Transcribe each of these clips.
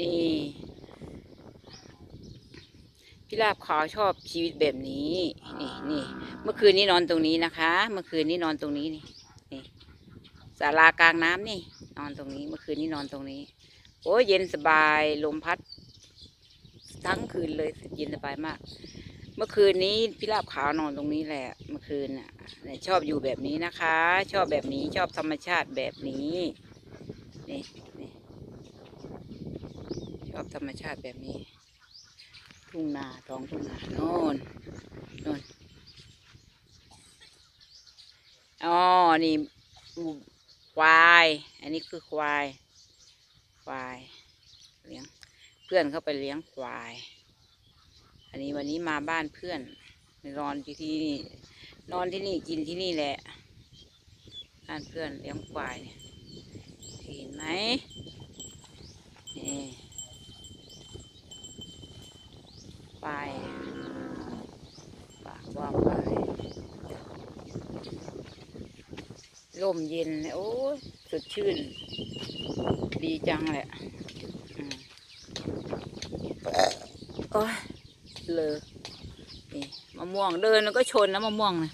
นี่พี่ลาบขาวชอบชีวิตแบบนี้ นี่นี่เมื่อคืนนี้นอนตรงนี้นะคะ เมื่อคืนนี้นอนตรงนี้นี่นี่ศาลากลางน้ำนี่ นอนตรงนี้ เมื่อคืนนี้นอนตรงนี้ โอ้ยเย็นสบายลมพัด ทั้งคืนเลยเย็นสบายมาก เมื่อคืนนี้พี่ลาบขาวนอนตรงนี้แหละ เมื่อคืนน่ะชอบอยู่แบบนี้นะคะ ชอบแบบนี้ชอบธรรมชาติแบบนี้นี่ อบธรรมชาติแบบนี้ ทุ่งนาท้องทุ่งนาโน่นโน่นอ๋อนี่ควาย อันนี้คือควาย ควายเลี้ยงเพื่อนเข้าไปเลี้ยงควาย อันนี้วันนี้มาบ้านเพื่อนนอนที่ที่นี่นอนที่นี่กินที่นี่แหละบ้านเพื่อนเลี้ยงควายเนี่ยเห็นไหมนี่ ควายปากว่าควายลมเย็น โอ้ยสดชื่น ดีจังแหละอืมโอ้ยเลยนี่มะม่วงเดินแล้วก็ชนนะมะม่วงนะ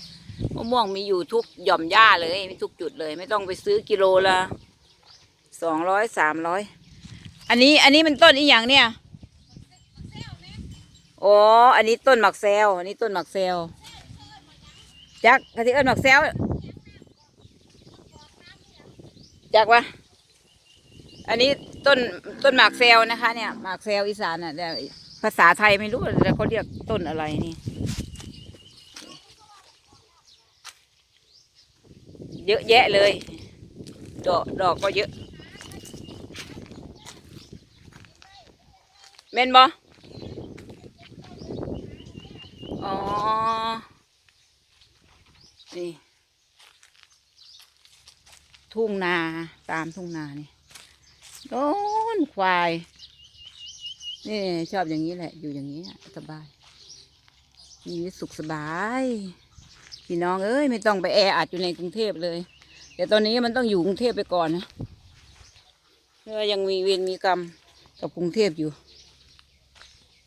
มะม่วงมีอยู่ทุกหย่อมหญ้าเลยมีทุกจุดเลย ไม่ต้องไปซื้อกิโลละสองร้อยสามร้อยอันนี้อันนี้มันต้นอีหยังเนี่ย อ๋อ อันนี้ต้นหมักแซวอันนี้ต้นหมักแซวจักกะทิเอิญหมักแซวจักวะอันนี้ต้นต้นหมากแซวนะคะ เนี่ยหมากแซวอีสานอะเดี๋ยภาษาไทยไม่รู้แต่เขาเรียกต้นอะไรนี่ เยอะแยะเลย ดอกดอกก็เยอะเม่นบอ อ๋อ นี่ ทุ่งนาตามทุ่งนานี่โน้นควาย นี่ชอบอย่างนี้แหละ อยู่อย่างนี้สบายมีสุขสบายพี่น้องเอ้ยไม่ต้องไปแออัดอยู่ในกรุงเทพเลยเดี๋ยวตอนนี้มันต้องอยู่กรุงเทพไปก่อนนะเพราะว่ายังมีเวรมีกรรมกับกรุงเทพอยู่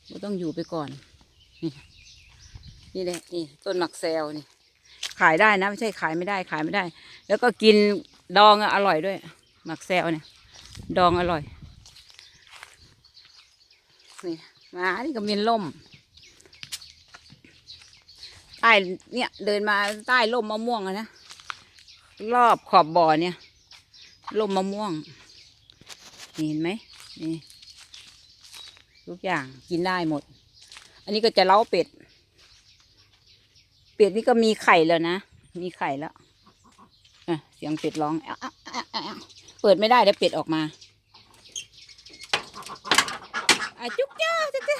ก็ต้องอยู่ไปก่อนนี่ นี่แหละนี่ต้นหมักแซวนี่ ขายได้นะไม่ใช่ขายไม่ได้ขายไม่ได้ แล้วก็กินดองอะอร่อยด้วย หมักแซวเนี่ย ดองอร่อยนี่มานี่ก็มีล่มใต้เนี่ยเดินมาใต้ร่มมะม่วงอะนะรอบขอบบ่อเนี่ยร่มมะม่วงนี่เห็นไหมนี่ทุกอย่างกินได้หมด อันนี้ก็จะเล้าเป็ด เป็ดนี่ก็มีไข่แล้วนะ มีไข่แล้วอะเสียงเป็ดร้องเปิดไม่ได้เดี๋ยวเป็ดออกมาอะจุ๊กจ้าจุ๊กจ้า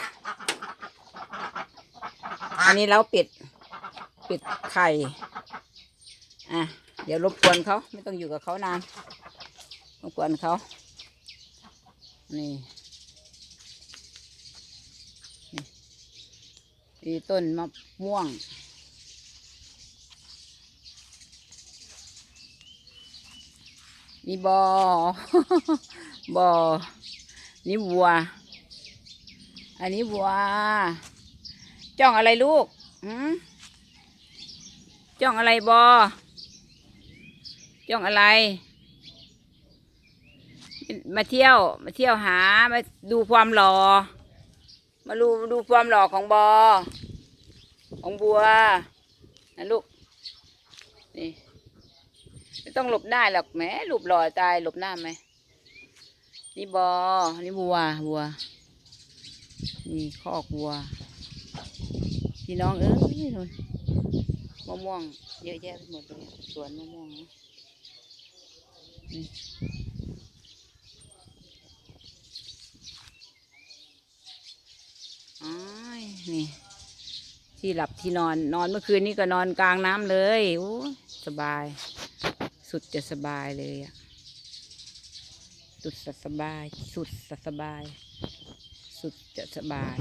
อันนี้เราปิดเปิดไข่ อะ เดี๋ยวรบกวนเขาไม่ต้องอยู่กับเขานานรบกวนเขานี่นี่ต้นมะม่วง นี่บอบอนี่วัว อันนี้วัว จ้องอะไรลูกหืมจ้องอะไรบอจ้องอะไร มาเที่ยว มาเที่ยวหา มาดูความหล่อ มาดูดูความหล่อของบอ ของบัวนะลูก นี่ ไม่ต้องหลบได้หรอกแหมหลบหล่อตายหลบหน้าไหมนี่บอนี่วัววัว นี่คอกวัว พี่น้องเอ้ยนู่นมะม่วง เยอะแยะไปหมดเลยสวนมะม่วงนะนี่นี่ที่หลับที่นอนนอนเมื่อคืนนี้ก็นอนกลางน้ำเลยโอ้สบาย สุดจะสบายเลยอะสุดจะสบาย สุดจะสบาย สุดจะสบาย